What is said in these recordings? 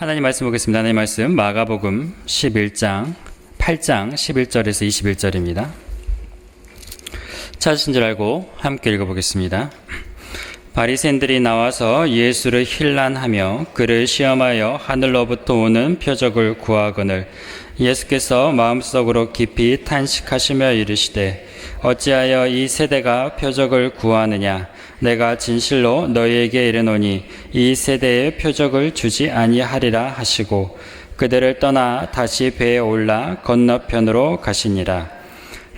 하나님 말씀 보겠습니다. 하나님 말씀 마가복음 11장 8장 11절에서 21절입니다. 찾으신 줄 알고 함께 읽어보겠습니다. 바리새인들이 나와서 예수를 힐난하며 그를 시험하여 하늘로부터 오는 표적을 구하거늘 예수께서 마음속으로 깊이 탄식하시며 이르시되 어찌하여 이 세대가 표적을 구하느냐 내가 진실로 너희에게 이르노니 이 세대에 표적을 주지 아니하리라 하시고 그들을 떠나 다시 배에 올라 건너편으로 가시니라.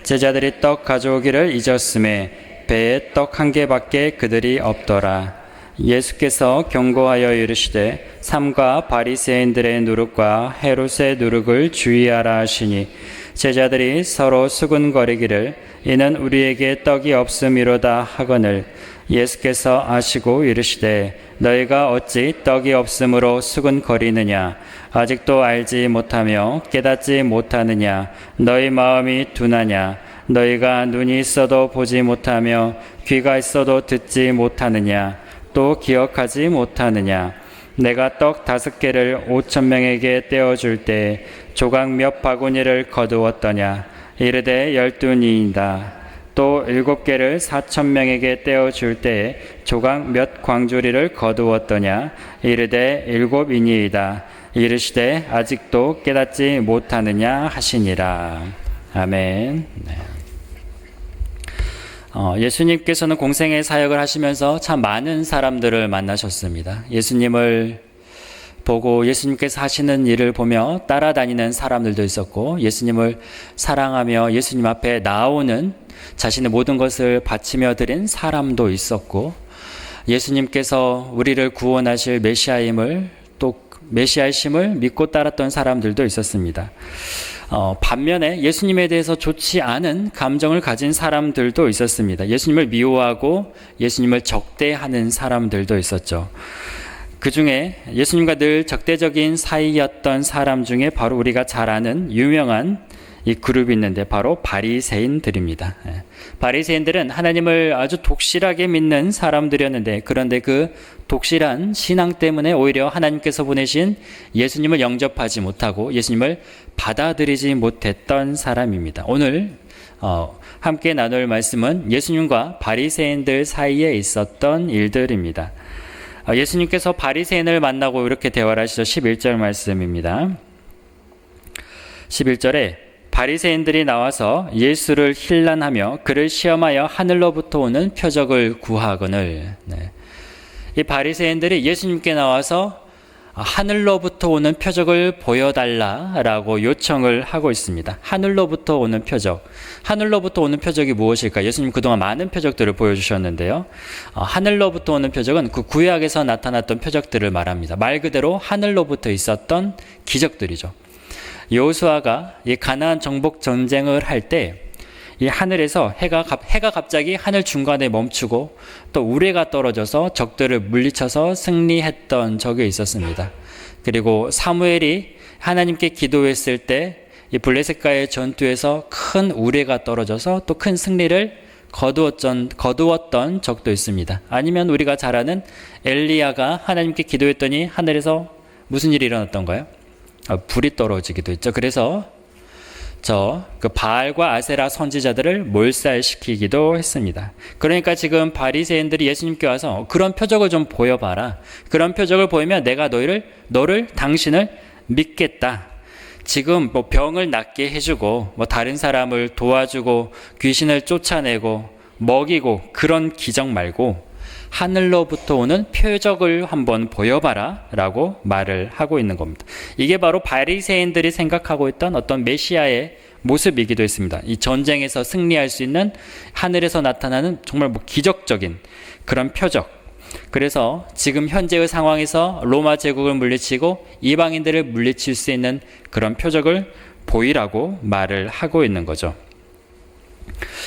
제자들이 떡 가져오기를 잊었음에 배에 떡 한 개밖에 그들이 없더라. 예수께서 경고하여 이르시되 삼가 바리새인들의 누룩과 헤롯의 누룩을 주의하라 하시니 제자들이 서로 수군거리기를 이는 우리에게 떡이 없음이로다 하거늘 예수께서 아시고 이르시되 너희가 어찌 떡이 없음으로 수군거리느냐? 아직도 알지 못하며 깨닫지 못하느냐? 너희 마음이 둔하냐? 너희가 눈이 있어도 보지 못하며 귀가 있어도 듣지 못하느냐? 또 기억하지 못하느냐? 내가 떡 다섯 개를 오천 명에게 떼어줄 때 조각 몇 바구니를 거두었더냐? 이르되 열두 니이다 또 일곱 개를 사천 명에게 떼어 줄 때 조각 몇 광주리를 거두었더냐 이르되 일곱이니이다 이르시되 아직도 깨닫지 못하느냐 하시니라 아멘 네. 어, 예수님께서는 공생의 사역을 하시면서 참 많은 사람들을 만나셨습니다. 예수님을 보고 예수님께서 하시는 일을 보며 따라다니는 사람들도 있었고 예수님을 사랑하며 예수님 앞에 나오는 자신의 모든 것을 바치며 드린 사람도 있었고 예수님께서 우리를 구원하실 메시아임을 또 메시아이심을 믿고 따랐던 사람들도 있었습니다. 어, 반면에 예수님에 대해서 좋지 않은 감정을 가진 사람들도 있었습니다. 예수님을 미워하고 예수님을 적대하는 사람들도 있었죠. 그 중에 예수님과 늘 적대적인 사이였던 사람 중에 바로 우리가 잘 아는 유명한 이 그룹이 있는데 바로 바리새인들입니다. 예. 바리새인들은 하나님을 아주 독실하게 믿는 사람들이었는데 그런데 그 독실한 신앙 때문에 오히려 하나님께서 보내신 예수님을 영접하지 못하고 예수님을 받아들이지 못했던 사람입니다. 오늘 어, 함께 나눌 말씀은 예수님과 바리새인들 사이에 있었던 일들입니다. 어, 예수님께서 바리새인을 만나고 이렇게 대화를 하시죠. 11절 말씀입니다. 11절에 바리새인들이 나와서 예수를 힐난하며 그를 시험하여 하늘로부터 오는 표적을 구하거늘 네. 이 바리새인들이 예수님께 나와서 하늘로부터 오는 표적을 보여달라라고 요청을 하고 있습니다. 하늘로부터 오는 표적. 하늘로부터 오는 표적이 무엇일까? 예수님 그동안 많은 표적들을 보여주셨는데요. 어, 하늘로부터 오는 표적은 그 구약에서 나타났던 표적들을 말합니다. 말 그대로 하늘로부터 있었던 기적들이죠. 여호수아가 이 가나안 정복 전쟁을 할때 이 하늘에서 해가 해가 갑자기 하늘 중간에 멈추고 또 우레가 떨어져서 적들을 물리쳐서 승리했던 적이 있었습니다. 그리고 사무엘이 하나님께 기도했을 때 이 블레셋과의 전투에서 큰 우레가 떨어져서 또 큰 승리를 거두었던, 거두었던 적도 있습니다. 아니면 우리가 잘 아는 엘리야가 하나님께 기도했더니 하늘에서 무슨 일이 일어났던가요? 아, 불이 떨어지기도 했죠. 그래서 저 그 바알과 아세라 선지자들을 몰살시키기도 했습니다. 그러니까 지금 바리새인들이 예수님께 와서 그런 표적을 좀 보여봐라. 그런 표적을 보이면 내가 너희를 너를 당신을 믿겠다. 지금 뭐 병을 낫게 해주고 뭐 다른 사람을 도와주고 귀신을 쫓아내고 먹이고 그런 기적 말고 하늘로부터 오는 표적을 한번 보여봐라 라고 말을 하고 있는 겁니다. 이게 바로 바리새인들이 생각하고 있던 어떤 메시아의 모습이기도 했습니다. 이 전쟁에서 승리할 수 있는 하늘에서 나타나는 정말 뭐 기적적인 그런 표적. 그래서 지금 현재의 상황에서 로마 제국을 물리치고 이방인들을 물리칠 수 있는 그런 표적을 보이라고 말을 하고 있는 거죠.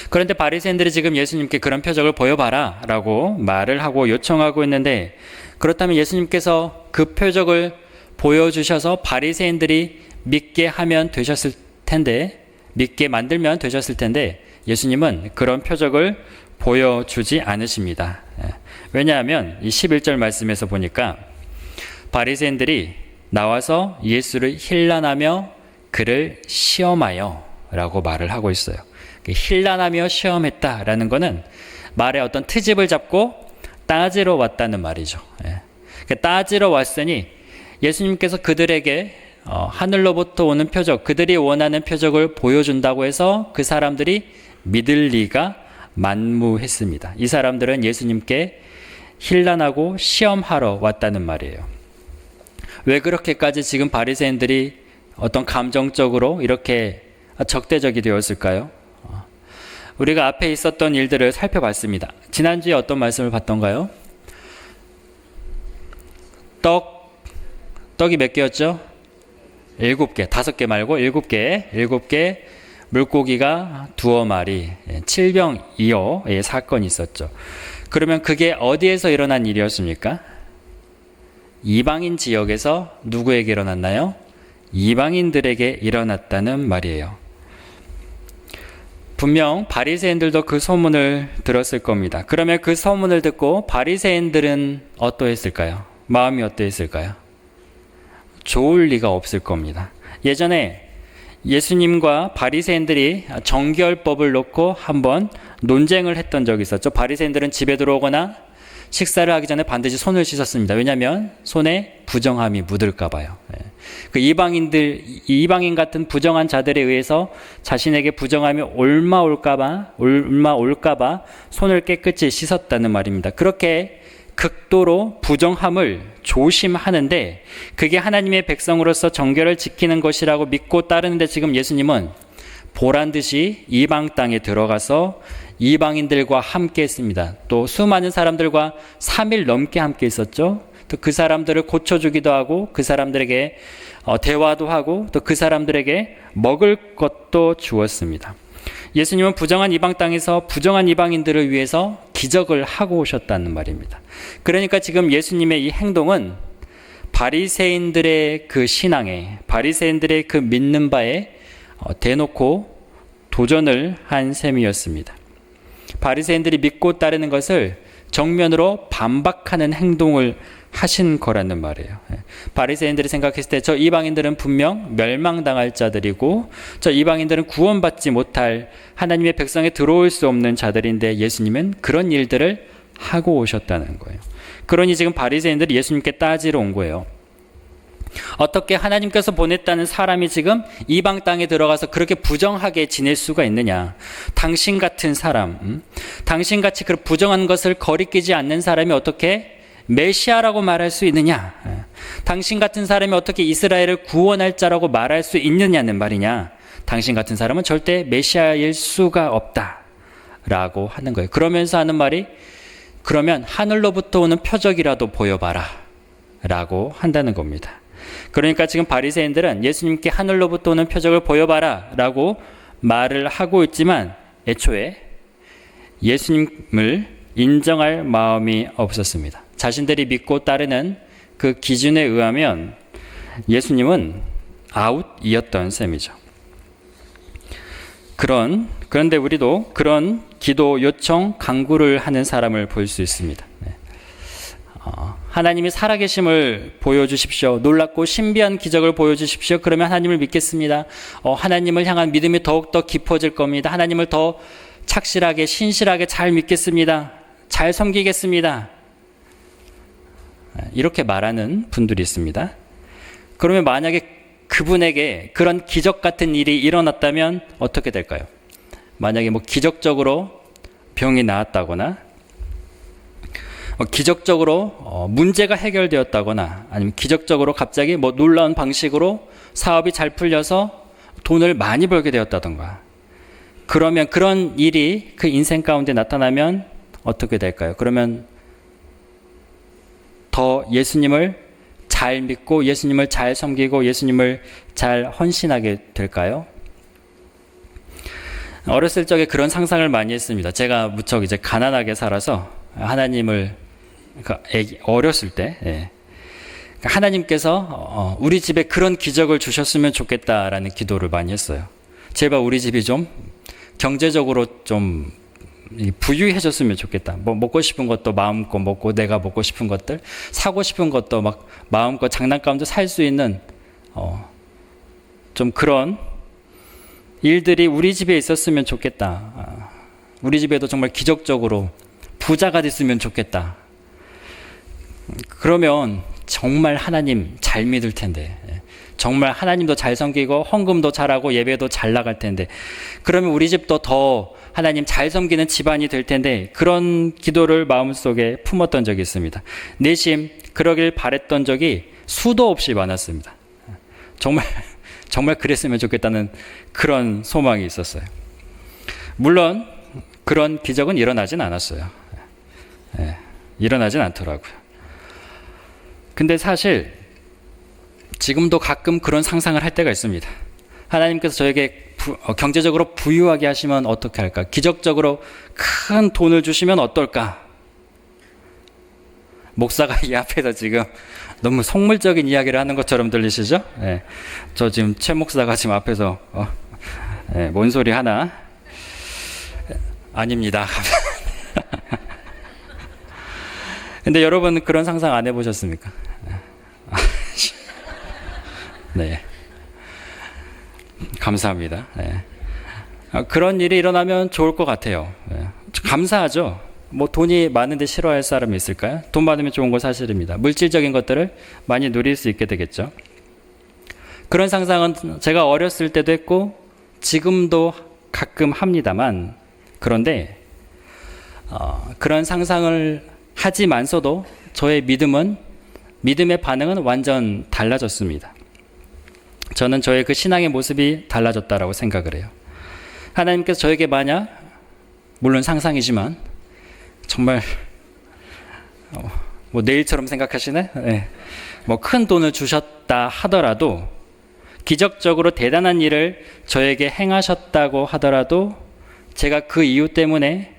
그런데 바리새인들이 지금 예수님께 그런 표적을 보여봐라라고 말을 하고 요청하고 있는데 그렇다면 예수님께서 그 표적을 보여주셔서 바리새인들이 믿게 하면 되셨을 텐데 믿게 만들면 되셨을 텐데 예수님은 그런 표적을 보여주지 않으십니다. 예. 왜냐하면 이 11절 말씀에서 보니까 바리새인들이 나와서 예수를 힐난하며 그를 시험하여 라고 말을 하고 있어요. 그 힐난하며 시험했다라는 것은 말의 어떤 트집을 잡고 따지러 왔다는 말이죠. 예. 그 따지러 왔으니 예수님께서 그들에게 어, 하늘로부터 오는 표적, 그들이 원하는 표적을 보여준다고 해서 그 사람들이 믿을 리가 만무했습니다. 이 사람들은 예수님께 힐난하고 시험하러 왔다는 말이에요. 왜 그렇게까지 지금 바리새인들이 어떤 감정적으로 이렇게 적대적이 되었을까요? 우리가 앞에 있었던 일들을 살펴봤습니다. 지난주에 어떤 말씀을 봤던가요? 떡, 떡이 몇 개였죠? 일곱 개, 다섯 개 말고 일곱 개, 일곱 개, 물고기가 두어 마리, 예, 칠병 이어의 사건이 있었죠. 그러면 그게 어디에서 일어난 일이었습니까? 이방인 지역에서 누구에게 일어났나요? 이방인들에게 일어났다는 말이에요. 분명 바리새인들도 그 소문을 들었을 겁니다. 그러면 그 소문을 듣고 바리새인들은 어떠했을까요? 마음이 어떠했을까요? 좋을 리가 없을 겁니다. 예전에 예수님과 바리새인들이 정결법을 놓고 한번 논쟁을 했던 적이 있었죠. 바리새인들은 집에 들어오거나 식사를 하기 전에 반드시 손을 씻었습니다. 왜냐하면 손에 부정함이 묻을까 봐요. 예. 그 이방인들 이방인 같은 부정한 자들에 의해서 자신에게 부정함이 올마 올까봐 올마 올까봐 손을 깨끗이 씻었다는 말입니다. 그렇게 극도로 부정함을 조심하는데 그게 하나님의 백성으로서 정결을 지키는 것이라고 믿고 따르는데 지금 예수님은 보란 듯이 이방 땅에 들어가서 이방인들과 함께 했습니다. 또 수많은 사람들과 3일 넘게 함께 있었죠. 또 그 사람들을 고쳐주기도 하고 그 사람들에게 어, 대화도 하고 또 그 사람들에게 먹을 것도 주었습니다. 예수님은 부정한 이방 땅에서 부정한 이방인들을 위해서 기적을 하고 오셨다는 말입니다. 그러니까 지금 예수님의 이 행동은 바리새인들의 그 신앙에 바리새인들의 그 믿는 바에 어, 대놓고 도전을 한 셈이었습니다. 바리새인들이 믿고 따르는 것을 정면으로 반박하는 행동을 하신 거라는 말이에요. 예. 바리새인들이 생각했을 때 저 이방인들은 분명 멸망당할 자들이고 저 이방인들은 구원받지 못할 하나님의 백성에 들어올 수 없는 자들인데 예수님은 그런 일들을 하고 오셨다는 거예요. 그러니 지금 바리새인들이 예수님께 따지러 온 거예요. 어떻게 하나님께서 보냈다는 사람이 지금 이방 땅에 들어가서 그렇게 부정하게 지낼 수가 있느냐? 당신 같은 사람, 음? 당신 같이 그 부정한 것을 거리끼지 않는 사람이 어떻게 메시아라고 말할 수 있느냐? 예. 당신 같은 사람이 어떻게 이스라엘을 구원할 자라고 말할 수 있느냐는 말이냐? 당신 같은 사람은 절대 메시아일 수가 없다. 라고 하는 거예요. 그러면서 하는 말이 그러면 하늘로부터 오는 표적이라도 보여봐라. 라고 한다는 겁니다. 그러니까 지금 바리새인들은 예수님께 하늘로부터 오는 표적을 보여봐라라고 말을 하고 있지만 애초에 예수님을 인정할 마음이 없었습니다. 자신들이 믿고 따르는 그 기준에 의하면 예수님은 아웃이었던 셈이죠. 그런 그런데 우리도 그런 기도 요청 강구를 하는 사람을 볼 수 있습니다. 하나님이 살아계심을 보여주십시오. 놀랍고 신비한 기적을 보여주십시오. 그러면 하나님을 믿겠습니다. 어, 하나님을 향한 믿음이 더욱더 깊어질 겁니다. 하나님을 더 착실하게, 신실하게 잘 믿겠습니다. 잘 섬기겠습니다. 이렇게 말하는 분들이 있습니다. 그러면 만약에 그분에게 그런 기적 같은 일이 일어났다면 어떻게 될까요? 만약에 뭐 기적적으로 병이 나았다거나 어, 기적적으로 어, 문제가 해결되었다거나 아니면 기적적으로 갑자기 뭐 놀라운 방식으로 사업이 잘 풀려서 돈을 많이 벌게 되었다던가 그러면 그런 일이 그 인생 가운데 나타나면 어떻게 될까요? 그러면 더 예수님을 잘 믿고 예수님을 잘 섬기고 예수님을 잘 헌신하게 될까요? 어렸을 적에 그런 상상을 많이 했습니다. 제가 무척 이제 가난하게 살아서 하나님을 애기, 어렸을 때 예. 그러니까 하나님께서 어, 우리 집에 그런 기적을 주셨으면 좋겠다라는 기도를 많이 했어요. 제발 우리 집이 좀 경제적으로 좀 부유해졌으면 좋겠다. 뭐 먹고 싶은 것도 마음껏 먹고 내가 먹고 싶은 것들 사고 싶은 것도 막 마음껏 장난감도 살 수 있는 어, 좀 그런 일들이 우리 집에 있었으면 좋겠다. 아, 우리 집에도 정말 기적적으로 부자가 됐으면 좋겠다. 그러면 정말 하나님 잘 믿을 텐데. 예. 정말 하나님도 잘 섬기고 헌금도 잘하고 예배도 잘 나갈 텐데. 그러면 우리 집도 더 하나님 잘 섬기는 집안이 될 텐데 그런 기도를 마음속에 품었던 적이 있습니다. 내심 그러길 바랬던 적이 수도 없이 많았습니다. 정말 정말 그랬으면 좋겠다는 그런 소망이 있었어요. 물론 그런 기적은 일어나진 않았어요. 예, 일어나진 않더라고요. 근데 사실 지금도 가끔 그런 상상을 할 때가 있습니다. 하나님께서 저에게 부, 어, 경제적으로 부유하게 하시면 어떻게 할까? 기적적으로 큰 돈을 주시면 어떨까? 목사가 이 앞에서 지금 너무 속물적인 이야기를 하는 것처럼 들리시죠? 예. 저 지금 최 목사가 지금 앞에서 어, 예, 뭔 소리 하나? 아닙니다. 근데 여러분 그런 상상 안 해보셨습니까? 네. 감사합니다. 네. 아, 그런 일이 일어나면 좋을 것 같아요. 네. 감사하죠. 뭐 돈이 많은데 싫어할 사람이 있을까요? 돈 많으면 좋은 건 사실입니다. 물질적인 것들을 많이 누릴 수 있게 되겠죠. 그런 상상은 제가 어렸을 때도 했고 지금도 가끔 합니다만 그런데 어, 그런 상상을 하지만서도 저의 믿음은 믿음의 반응은 완전 달라졌습니다. 저는 저의 그 신앙의 모습이 달라졌다라고 생각을 해요. 하나님께서 저에게 만약 물론 상상이지만 정말 어, 뭐 내일처럼 생각하시네. 네. 뭐큰 돈을 주셨다 하더라도 기적적으로 대단한 일을 저에게 행하셨다고 하더라도 제가 그 이유 때문에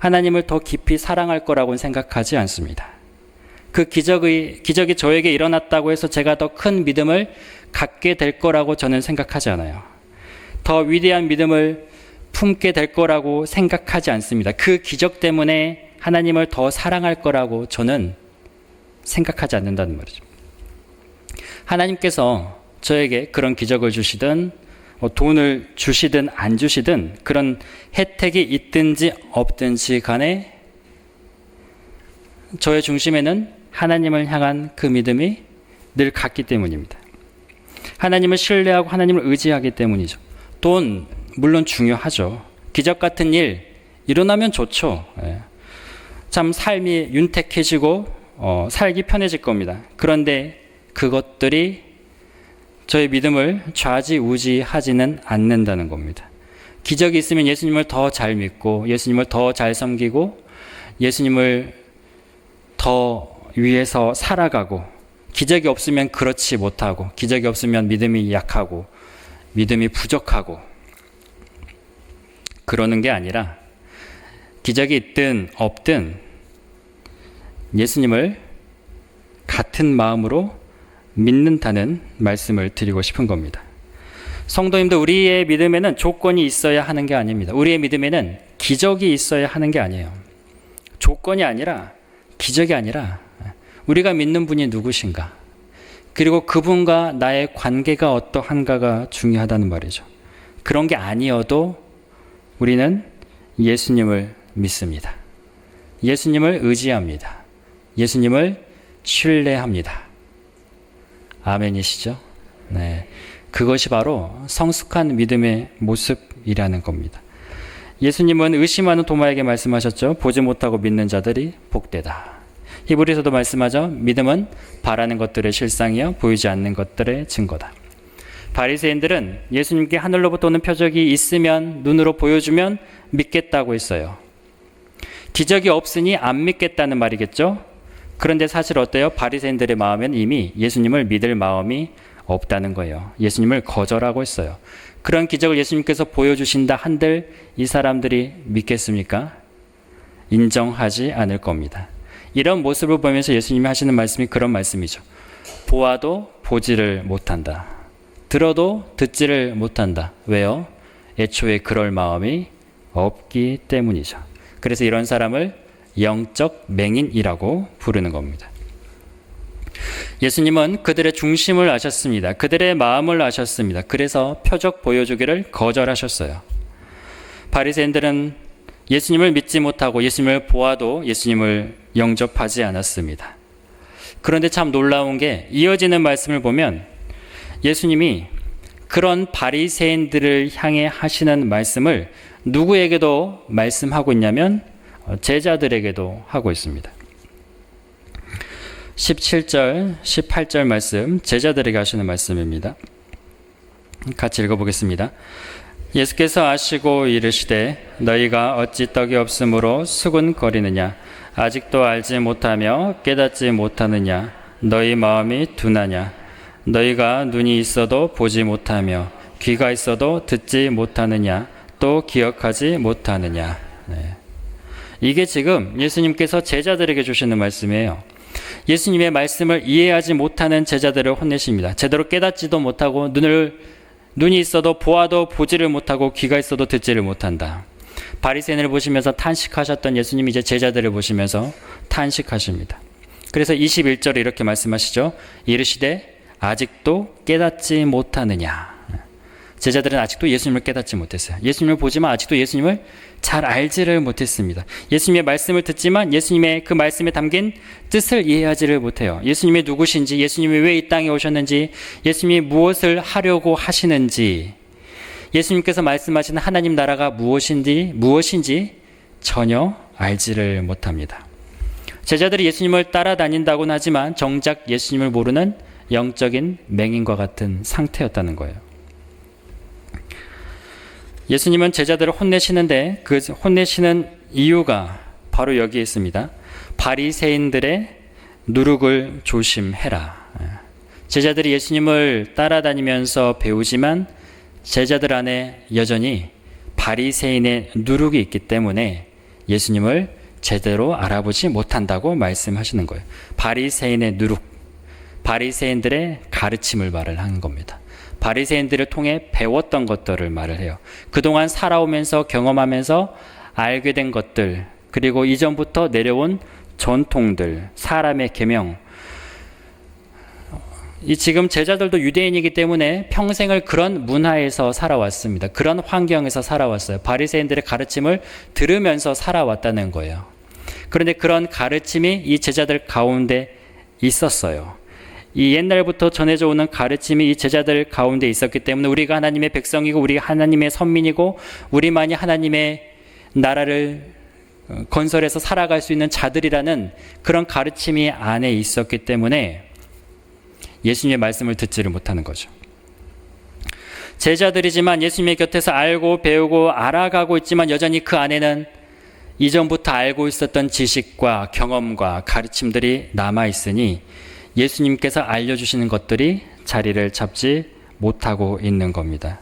하나님을 더 깊이 사랑할 거라고는 생각하지 않습니다. 그 기적의, 기적이 저에게 일어났다고 해서 제가 더 큰 믿음을 갖게 될 거라고 저는 생각하지 않아요. 더 위대한 믿음을 품게 될 거라고 생각하지 않습니다. 그 기적 때문에 하나님을 더 사랑할 거라고 저는 생각하지 않는다는 말이죠. 하나님께서 저에게 그런 기적을 주시든 뭐 돈을 주시든 안 주시든 그런 혜택이 있든지 없든지 간에 저의 중심에는 하나님을 향한 그 믿음이 늘 같기 때문입니다. 하나님을 신뢰하고 하나님을 의지하기 때문이죠. 돈 물론 중요하죠. 기적 같은 일 일어나면 좋죠. 예. 참 삶이 윤택해지고 어, 살기 편해질 겁니다. 그런데 그것들이 저의 믿음을 좌지우지하지는 않는다는 겁니다. 기적이 있으면 예수님을 더 잘 믿고 예수님을 더 잘 섬기고 예수님을 더 위해서 살아가고 기적이 없으면 그렇지 못하고 기적이 없으면 믿음이 약하고 믿음이 부족하고 그러는 게 아니라 기적이 있든 없든 예수님을 같은 마음으로 믿는다는 말씀을 드리고 싶은 겁니다. 성도님들 우리의 믿음에는 조건이 있어야 하는 게 아닙니다. 우리의 믿음에는 기적이 있어야 하는 게 아니에요. 조건이 아니라 기적이 아니라 우리가 믿는 분이 누구신가? 그리고 그분과 나의 관계가 어떠한가가 중요하다는 말이죠. 그런 게 아니어도 우리는 예수님을 믿습니다. 예수님을 의지합니다. 예수님을 신뢰합니다. 아멘이시죠? 네. 그것이 바로 성숙한 믿음의 모습이라는 겁니다. 예수님은 의심하는 도마에게 말씀하셨죠. 보지 못하고 믿는 자들이 복되다. 히브리서도 말씀하죠. 믿음은 바라는 것들의 실상이요 보이지 않는 것들의 증거다. 바리새인들은 예수님께 하늘로부터 오는 표적이 있으면 눈으로 보여주면 믿겠다고 했어요. 기적이 없으니 안 믿겠다는 말이겠죠. 그런데 사실 어때요? 바리새인들의 마음엔 이미 예수님을 믿을 마음이 없다는 거예요. 예수님을 거절하고 있어요. 그런 기적을 예수님께서 보여주신다 한들 이 사람들이 믿겠습니까? 인정하지 않을 겁니다. 이런 모습을 보면서 예수님이 하시는 말씀이 그런 말씀이죠. 보아도 보지를 못한다. 들어도 듣지를 못한다. 왜요? 애초에 그럴 마음이 없기 때문이죠. 그래서 이런 사람을 영적 맹인이라고 부르는 겁니다. 예수님은 그들의 중심을 아셨습니다. 그들의 마음을 아셨습니다. 그래서 표적 보여주기를 거절하셨어요. 바리새인들은 예수님을 믿지 못하고 예수님을 보아도 예수님을 영접하지 않았습니다. 그런데 참 놀라운 게 이어지는 말씀을 보면 예수님이 그런 바리새인들을 향해 하시는 말씀을 누구에게도 말씀하고 있냐면 제자들에게도 하고 있습니다. 17절, 18절 말씀 제자들에게 하시는 말씀입니다. 같이 읽어보겠습니다. 예수께서 아시고 이르시되 너희가 어찌 떡이 없으므로 수군거리느냐 아직도 알지 못하며 깨닫지 못하느냐 너희 마음이 둔하냐 너희가 눈이 있어도 보지 못하며 귀가 있어도 듣지 못하느냐 또 기억하지 못하느냐 네. 이게 지금 예수님께서 제자들에게 주시는 말씀이에요. 예수님의 말씀을 이해하지 못하는 제자들을 혼내십니다. 제대로 깨닫지도 못하고 눈을 눈이 있어도 보아도 보지를 못하고 귀가 있어도 듣지를 못한다. 바리새인을 보시면서 탄식하셨던 예수님이 이제 제자들을 보시면서 탄식하십니다. 그래서 21절에 이렇게 말씀하시죠. 이르시되 아직도 깨닫지 못하느냐. 제자들은 아직도 예수님을 깨닫지 못했어요. 예수님을 보지만 아직도 예수님을 잘 알지를 못했습니다. 예수님의 말씀을 듣지만 예수님의 그 말씀에 담긴 뜻을 이해하지를 못해요. 예수님이 누구신지, 예수님이 왜 이 땅에 오셨는지, 예수님이 무엇을 하려고 하시는지, 예수님께서 말씀하시는 하나님 나라가 무엇인지, 무엇인지 전혀 알지를 못합니다. 제자들이 예수님을 따라다닌다고는 하지만 정작 예수님을 모르는 영적인 맹인과 같은 상태였다는 거예요. 예수님은 제자들을 혼내시는데 그 혼내시는 이유가 바로 여기에 있습니다. 바리새인들의 누룩을 조심해라. 제자들이 예수님을 따라다니면서 배우지만 제자들 안에 여전히 바리새인의 누룩이 있기 때문에 예수님을 제대로 알아보지 못한다고 말씀하시는 거예요. 바리새인의 누룩, 바리새인들의 가르침을 말을 하는 겁니다. 바리새인들을 통해 배웠던 것들을 말을 해요. 그동안 살아오면서 경험하면서 알게 된 것들, 그리고 이전부터 내려온 전통들, 사람의 계명. 이 지금 제자들도 유대인이기 때문에 평생을 그런 문화에서 살아왔습니다. 그런 환경에서 살아왔어요. 바리새인들의 가르침을 들으면서 살아왔다는 거예요. 그런데 그런 가르침이 이 제자들 가운데 있었어요. 이 옛날부터 전해져 오는 가르침이 이 제자들 가운데 있었기 때문에 우리가 하나님의 백성이고 우리가 하나님의 선민이고 우리만이 하나님의 나라를 어, 건설해서 살아갈 수 있는 자들이라는 그런 가르침이 안에 있었기 때문에 예수님의 말씀을 듣지를 못하는 거죠. 제자들이지만 예수님의 곁에서 알고 배우고 알아가고 있지만 여전히 그 안에는 이전부터 알고 있었던 지식과 경험과 가르침들이 남아 있으니 예수님께서 알려주시는 것들이 자리를 잡지 못하고 있는 겁니다.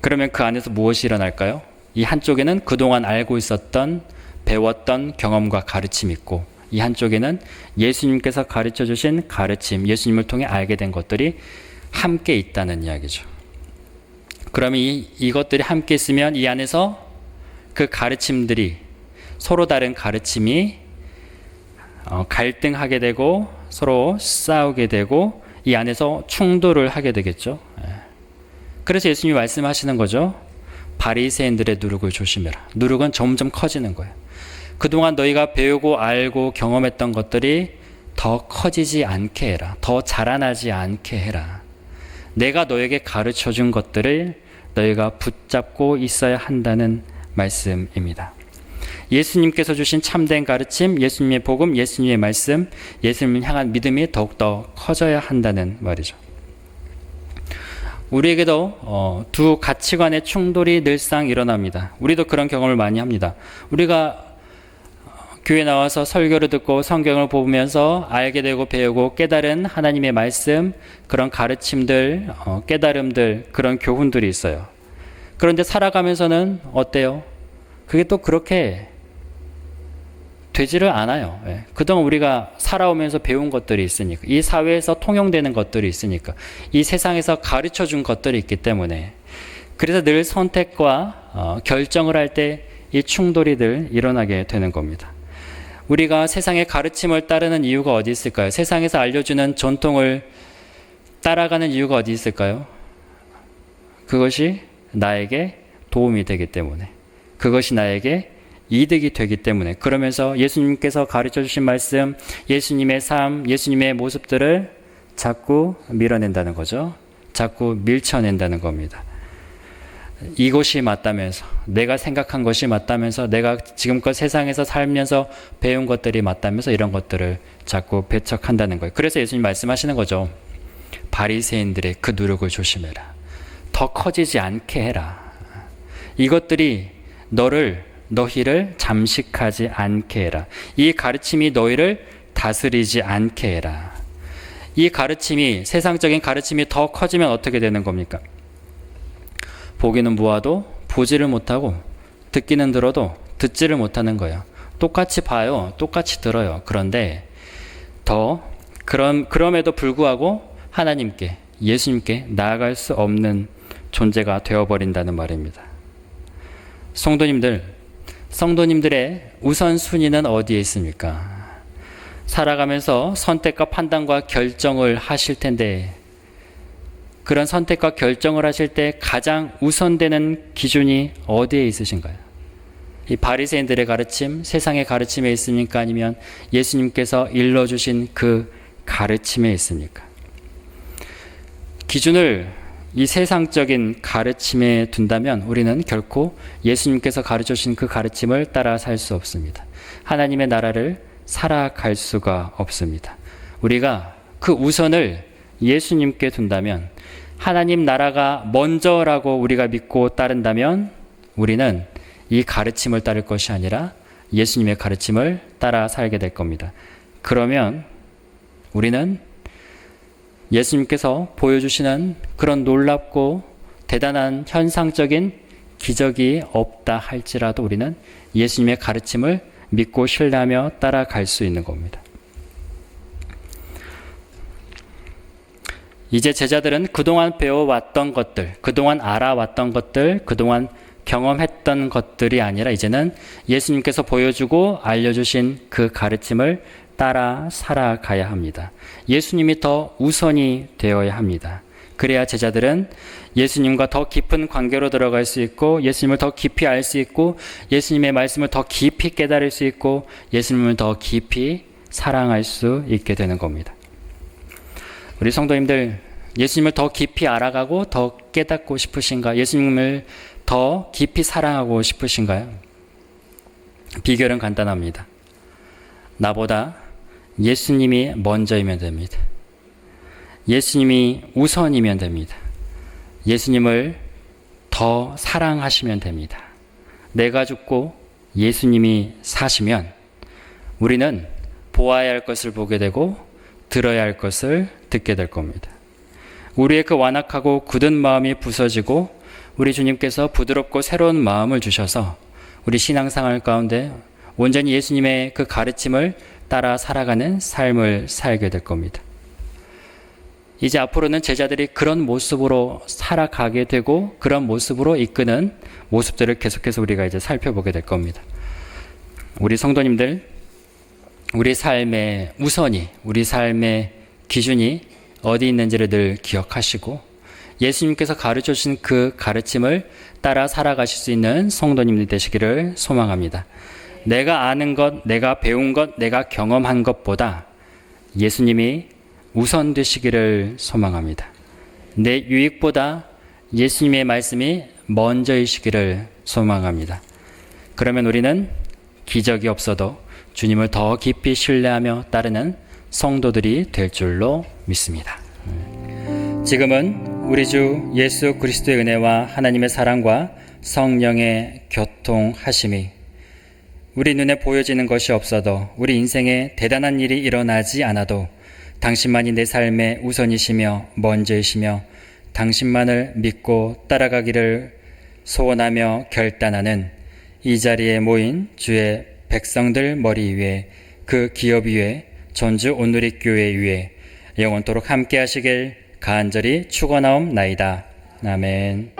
그러면 그 안에서 무엇이 일어날까요? 이 한쪽에는 그동안 알고 있었던 배웠던 경험과 가르침이 있고 이 한쪽에는 예수님께서 가르쳐 주신 가르침, 예수님을 통해 알게 된 것들이 함께 있다는 이야기죠. 그러면 이, 이것들이 함께 있으면 이 안에서 그 가르침들이 서로 다른 가르침이 어, 갈등하게 되고 서로 싸우게 되고 이 안에서 충돌을 하게 되겠죠. 예. 그래서 예수님이 말씀하시는 거죠. 바리새인들의 누룩을 조심해라. 누룩은 점점 커지는 거예요. 그동안 너희가 배우고 알고 경험했던 것들이 더 커지지 않게 해라. 더 자라나지 않게 해라. 내가 너에게 가르쳐 준 것들을 너희가 붙잡고 있어야 한다는 말씀입니다. 예수님께서 주신 참된 가르침, 예수님의 복음, 예수님의 말씀, 예수님을 향한 믿음이 더욱더 커져야 한다는 말이죠. 우리에게도 어, 두 가치관의 충돌이 늘상 일어납니다. 우리도 그런 경험을 많이 합니다. 우리가 교회 나와서 설교를 듣고 성경을 보면서 알게 되고 배우고 깨달은 하나님의 말씀, 그런 가르침들, 어, 깨달음들, 그런 교훈들이 있어요. 그런데 살아가면서는 어때요? 그게 또 그렇게 되지를 않아요. 예. 그동안 우리가 살아오면서 배운 것들이 있으니까, 이 사회에서 통용되는 것들이 있으니까, 이 세상에서 가르쳐 준 것들이 있기 때문에, 그래서 늘 선택과 어, 결정을 할 때 이 충돌이들 일어나게 되는 겁니다. 우리가 세상의 가르침을 따르는 이유가 어디 있을까요? 세상에서 알려주는 전통을 따라가는 이유가 어디 있을까요? 그것이 나에게 도움이 되기 때문에, 그것이 나에게 이득이 되기 때문에, 그러면서 예수님께서 가르쳐 주신 말씀, 예수님의 삶, 예수님의 모습들을 자꾸 밀어낸다는 거죠. 자꾸 밀쳐낸다는 겁니다. 이것이 맞다면서, 내가 생각한 것이 맞다면서, 내가 지금껏 세상에서 살면서 배운 것들이 맞다면서 이런 것들을 자꾸 배척한다는 거예요. 그래서 예수님 말씀하시는 거죠. 바리새인들의 그 누룩을 조심해라. 더 커지지 않게 해라. 이것들이 너를 너희를 잠식하지 않게 해라. 이 가르침이 너희를 다스리지 않게 해라. 이 가르침이 세상적인 가르침이 더 커지면 어떻게 되는 겁니까? 보기는 보아도 보지를 못하고 듣기는 들어도 듣지를 못하는 거예요. 똑같이 봐요. 똑같이 들어요. 그런데 더 그럼 그럼에도 불구하고 하나님께 예수님께 나아갈 수 없는 존재가 되어 버린다는 말입니다. 성도님들 성도님들의 우선 순위는 어디에 있습니까? 살아가면서 선택과 판단과 결정을 하실 텐데 그런 선택과 결정을 하실 때 가장 우선되는 기준이 어디에 있으신가요? 이 바리새인들의 가르침, 세상의 가르침에 있습니까? 아니면 예수님께서 일러 주신 그 가르침에 있습니까? 기준을 이 세상적인 가르침에 둔다면 우리는 결코 예수님께서 가르쳐 주신 그 가르침을 따라 살 수 없습니다. 하나님의 나라를 살아갈 수가 없습니다. 우리가 그 우선을 예수님께 둔다면 하나님 나라가 먼저라고 우리가 믿고 따른다면 우리는 이 가르침을 따를 것이 아니라 예수님의 가르침을 따라 살게 될 겁니다. 그러면 우리는 예수님께서 보여주시는 그런 놀랍고 대단한 현상적인 기적이 없다 할지라도 우리는 예수님의 가르침을 믿고 신뢰하며 따라갈 수 있는 겁니다. 이제 제자들은 그동안 배워왔던 것들, 그동안 알아왔던 것들, 그동안 경험했던 것들이 아니라 이제는 예수님께서 보여주고 알려주신 그 가르침을 따라 살아가야 합니다. 예수님이 더 우선이 되어야 합니다. 그래야 제자들은 예수님과 더 깊은 관계로 들어갈 수 있고 예수님을 더 깊이 알 수 있고 예수님의 말씀을 더 깊이 깨달을 수 있고 예수님을 더 깊이 사랑할 수 있게 되는 겁니다. 우리 성도님들 예수님을 더 깊이 알아가고 더 깨닫고 싶으신가? 예수님을 더 깊이 사랑하고 싶으신가요? 비결은 간단합니다. 나보다 예수님이 먼저이면 됩니다. 예수님이 우선이면 됩니다. 예수님을 더 사랑하시면 됩니다. 내가 죽고 예수님이 사시면 우리는 보아야 할 것을 보게 되고 들어야 할 것을 듣게 될 겁니다. 우리의 그 완악하고 굳은 마음이 부서지고 우리 주님께서 부드럽고 새로운 마음을 주셔서 우리 신앙생활 가운데 온전히 예수님의 그 가르침을 따라 살아가는 삶을 살게 될 겁니다. 이제 앞으로는 제자들이 그런 모습으로 살아가게 되고 그런 모습으로 이끄는 모습들을 계속해서 우리가 이제 살펴보게 될 겁니다. 우리 성도님들, 우리 삶의 우선이, 우리 삶의 기준이 어디 있는지를 늘 기억하시고 예수님께서 가르쳐 주신 그 가르침을 따라 살아가실 수 있는 성도님들 되시기를 소망합니다. 내가 아는 것, 내가 배운 것, 내가 경험한 것보다 예수님이 우선 되시기를 소망합니다. 내 유익보다 예수님의 말씀이 먼저이시기를 소망합니다. 그러면 우리는 기적이 없어도 주님을 더 깊이 신뢰하며 따르는 성도들이 될 줄로 믿습니다. 지금은 우리 주 예수 그리스도의 은혜와 하나님의 사랑과 성령의 교통하심이 우리 눈에 보여지는 것이 없어도 우리 인생에 대단한 일이 일어나지 않아도 당신만이 내 삶의 우선이시며 먼저이시며 당신만을 믿고 따라가기를 소원하며 결단하는 이 자리에 모인 주의 백성들 머리 위에 그 기업 위에 전주 오누리 교회 위에 영원토록 함께 하시길 간절히 축원하옵나이다. 아멘.